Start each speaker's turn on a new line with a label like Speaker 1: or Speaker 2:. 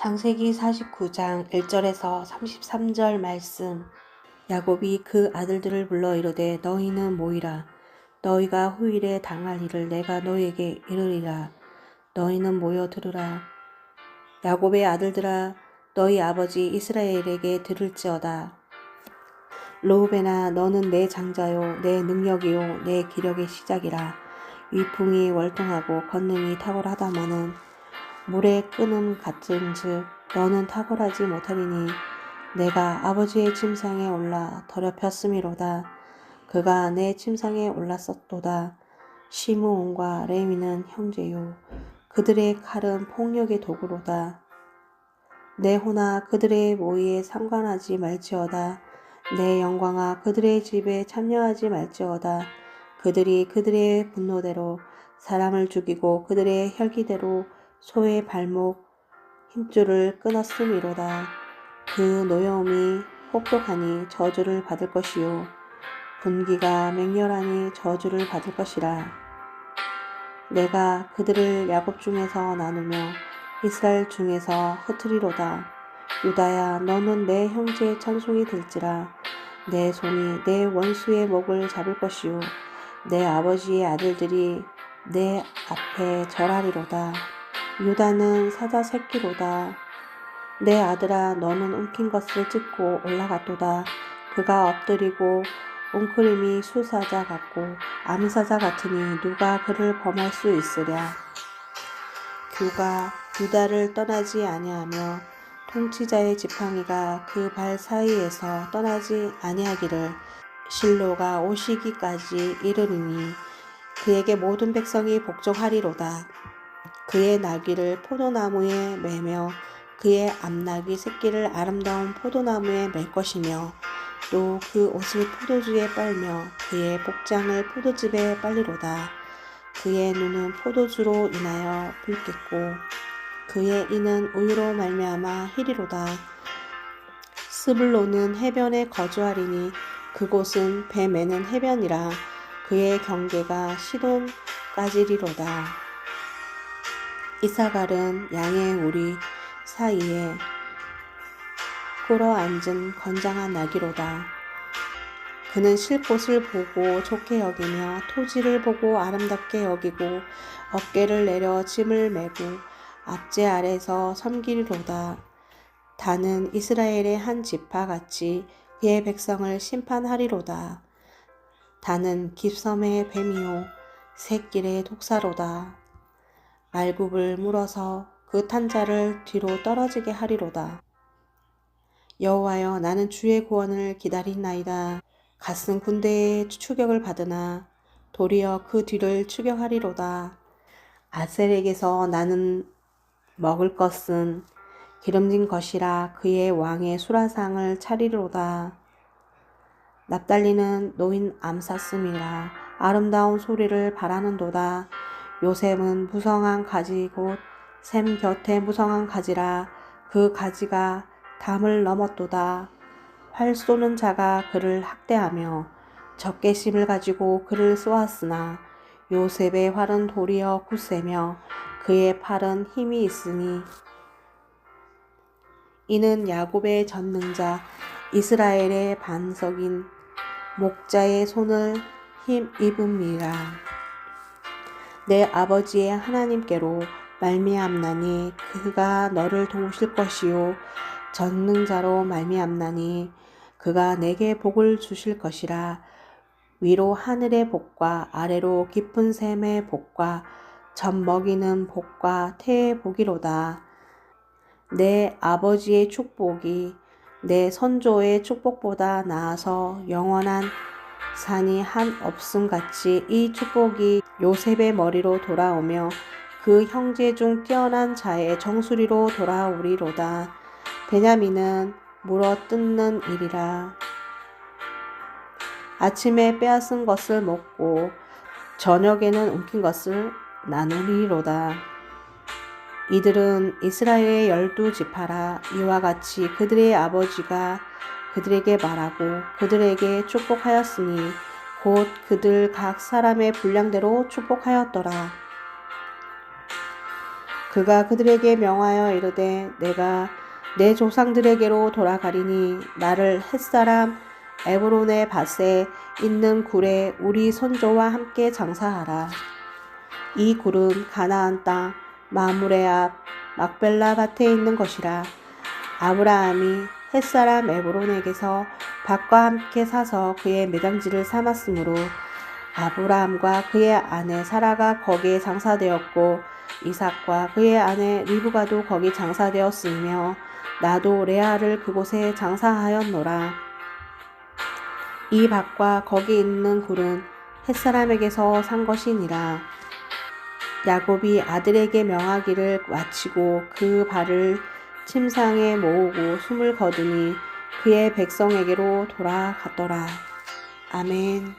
Speaker 1: 창세기 49장 1절에서 33절 말씀. 야곱이 그 아들들을 불러 이르되 너희는 모이라. 너희가 후일에 당할 일을 내가 너희에게 이르리라. 너희는 모여 들으라. 야곱의 아들들아 너희 아버지 이스라엘에게 들을지어다. 로우베나 너는 내 장자요 내 능력이요 내 기력의 시작이라. 위풍이 월등하고 권능이 탁월하다마는 물의 끄는 같은즉 너는 탁월하지 못하리니 내가 아버지의 침상에 올라 더럽혔음이로다. 그가 내 침상에 올랐었도다. 시므온과 레미는 형제요. 그들의 칼은 폭력의 도구로다. 내 호나 그들의 모의에 상관하지 말지어다. 내 영광아 그들의 집에 참여하지 말지어다. 그들이 그들의 분노대로 사람을 죽이고 그들의 혈기대로 소의 발목 힘줄을 끊었음이로다. 그 노여움이 혹독하니 저주를 받을 것이요 분기가 맹렬하니 저주를 받을 것이라. 내가 그들을 야곱 중에서 나누며 이스라엘 중에서 흩트리로다. 유다야 너는 내 형제의 찬송이 될지라. 내 손이 내 원수의 목을 잡을 것이요 내 아버지의 아들들이 내 앞에 절하리로다. 유다는 사자 새끼로다. 내 아들아 너는 움킨 것을 찢고 올라갔도다. 그가 엎드리고 웅크림이 수사자 같고 암사자 같으니 누가 그를 범할 수 있으랴. 규가 유다를 떠나지 아니하며 통치자의 지팡이가 그 발 사이에서 떠나지 아니하기를 실로가 오시기까지 이르리니 그에게 모든 백성이 복종하리로다. 그의 나귀를 포도나무에 매며 그의 앞나귀 새끼를 아름다운 포도나무에 맬 것이며 또 그 옷을 포도주에 빨며 그의 복장을 포도즙에 빨리로다. 그의 눈은 포도주로 인하여 붉겠고 그의 이는 우유로 말미암아 희리로다. 스불로는 해변에 거주하리니 그곳은 배 매는 해변이라 그의 경계가 시돈까지리로다. 이사갈은 양의 우리 사이에 꿇어 앉은 건장한 나귀로다. 그는 쉴 곳을 보고 좋게 여기며 토지를 보고 아름답게 여기고 어깨를 내려 짐을 메고 앞제 아래서 섬기리로다. 다는 이스라엘의 한 지파 같이 그의 백성을 심판하리로다. 다는 깁섬의 뱀이요 새길의 독사로다. 말굽을 물어서 그 탄자를 뒤로 떨어지게 하리로다. 여호와여 나는 주의 구원을 기다리나이다. 갓쓴 군대의 추격을 받으나 도리어 그 뒤를 추격하리로다. 아셀에게서 나는 먹을 것은 기름진 것이라 그의 왕의 수라상을 차리로다. 납달리는 노인 암사슴이라 아름다운 소리를 바라는도다. 요셉은 무성한 가지 곧 샘 곁에 무성한 가지라 그 가지가 담을 넘었도다. 활 쏘는 자가 그를 학대하며 적개심을 가지고 그를 쏘았으나 요셉의 활은 도리어 굳세며 그의 팔은 힘이 있으니 이는 야곱의 전능자 이스라엘의 반석인 목자의 손을 힘 입음이라. 내 아버지의 하나님께로 말미암나니 그가 너를 도우실 것이요. 전능자로 말미암나니 그가 내게 복을 주실 것이라. 위로 하늘의 복과 아래로 깊은 샘의 복과 젖 먹이는 복과 태의 복이로다. 내 아버지의 축복이 내 선조의 축복보다 나아서 영원한 산이 한 없음 같이 이 축복이 요셉의 머리로 돌아오며 그 형제 중 뛰어난 자의 정수리로 돌아오리로다. 베냐민은 물어 뜯는 일이라. 아침에 빼앗은 것을 먹고 저녁에는 움킨 것을 나누리로다. 이들은 이스라엘의 열두 지파라 이와 같이 그들의 아버지가 그들에게 말하고 그들에게 축복하였으니 곧 그들 각 사람의 분량대로 축복하였더라. 그가 그들에게 명하여 이르되 내가 내 조상들에게로 돌아가리니 나를 햇사람 에브론의 밭에 있는 굴에 우리 손조와 함께 장사하라. 이 굴은 가나안 땅 마물의 앞 막벨라 밭에 있는 것이라. 아브라함이 햇사람 에브론에게서 밭과 함께 사서 그의 매장지를 삼았으므로 아브라함과 그의 아내 사라가 거기에 장사되었고 이삭과 그의 아내 리브가도 거기 장사되었으며 나도 레아를 그곳에 장사하였노라. 이 밭과 거기 있는 굴은 햇사람에게서 산 것이니라. 야곱이 아들에게 명하기를 마치고 그 발을 침상에 모으고 숨을 거두니 그의 백성에게로 돌아갔더라. 아멘.